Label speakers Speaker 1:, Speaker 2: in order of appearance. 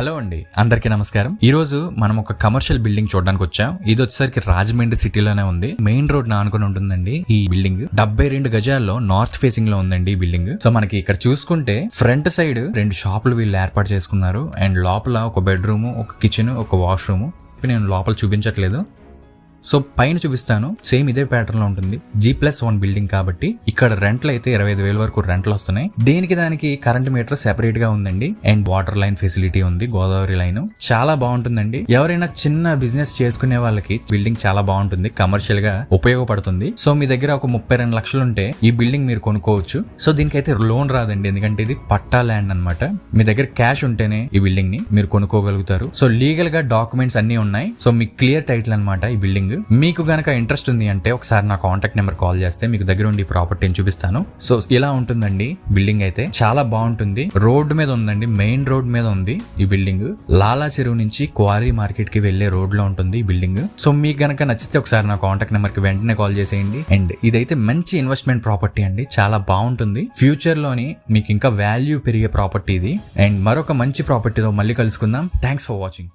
Speaker 1: Hello అండి అందరికీ నమస్కారం. ఈ రోజు మనం ఒక కమర్షియల్ బిల్డింగ్ చూడడానికి వచ్చాం. ఇది వచ్చేసరికి రాజమండ్రి సిటీలోనే ఉంది. మెయిన్ రోడ్ నానుకుని ఉంటుందండి ఈ బిల్డింగ్ డెబ్బై రెండు గజాల్లో నార్త్ ఫేసింగ్లో ఉందండి ఈ బిల్డింగ్ సో మనకి ఇక్కడ చూసుకుంటే ఫ్రంట్ సైడ్ రెండు షాపులు వీళ్ళు ఏర్పాటు చేసుకున్నారు. అండ్ లోపల ఒక బెడ్రూమ్ ఒక కిచెన్ ఒక వాష్రూమ్ నేను లోపల చూపించట్లేదు. సో పైన చూపిస్తాను సేమ్ ఇదే ప్యాటర్న్లో ఉంటుంది. జీ ప్లస్ వన్ బిల్డింగ్ కాబట్టి ఇక్కడ రెంట్లు అయితే ఇరవై ఐదు వేల వరకు రెంట్లు వస్తున్నాయి. దేనికి దానికి కరెంట్ మీటర్ సెపరేట్గా ఉందండి. అండ్ వాటర్ లైన్ ఫెసిలిటీ ఉంది గోదావరి లైన్ చాలా బాగుంటుందండి. ఎవరైనా చిన్న బిజినెస్ చేసుకునే వాళ్ళకి బిల్డింగ్ చాలా బాగుంటుంది కమర్షియల్గా ఉపయోగపడుతుంది. సో మీ దగ్గర ఒక ముప్పై రెండు లక్షలు ఉంటే ఈ బిల్డింగ్ మీరు కొనుక్కోవచ్చు. సో దీనికైతే లోన్ రాదండి ఎందుకంటే ఇది పట్టా ల్యాండ్ అన్నమాట. మీ దగ్గర క్యాష్ ఉంటేనే ఈ బిల్డింగ్ని మీరు కొనుక్కోగలుగుతారు. సో లీగల్గా డాక్యుమెంట్స్ అన్ని ఉన్నాయి. సో మీకు క్లియర్ టైటిల్ అన్నమాట ఈ బిల్డింగ్ మీకు గనక ఇంట్రెస్ట్ ఉంది అంటే ఒకసారి నా కాంటాక్ట్ నెంబర్ కాల్ చేస్తే మీకు దగ్గర ఉండి ప్రాపర్టీని చూపిస్తాను. సో ఇలా ఉంటుందండి బిల్డింగ్ అయితే. చాలా బాగుంటుంది. రోడ్ మీద ఉందండి. మెయిన్ రోడ్ మీద ఉంది ఈ బిల్డింగ్ లాలా చెరువు నుంచి క్వారీ మార్కెట్కి వెళ్ళే రోడ్లో ఉంటుంది ఈ బిల్డింగ్ సో మీకు గనక నచ్చితే ఒకసారి నా కాంటాక్ట్ నెంబర్కి వెంటనే కాల్ చేసేయండి. అండ్ ఇదైతే మంచి ఇన్వెస్ట్మెంట్ ప్రాపర్టీ అండి. చాలా బాగుంటుంది. ఫ్యూచర్లోని మీకు ఇంకా వాల్యూ పెరిగే ప్రాపర్టీ ఇది. అండ్ మరొక మంచి ప్రాపర్టీతో మళ్ళీ కలుసుకుందాం. Thanks for watching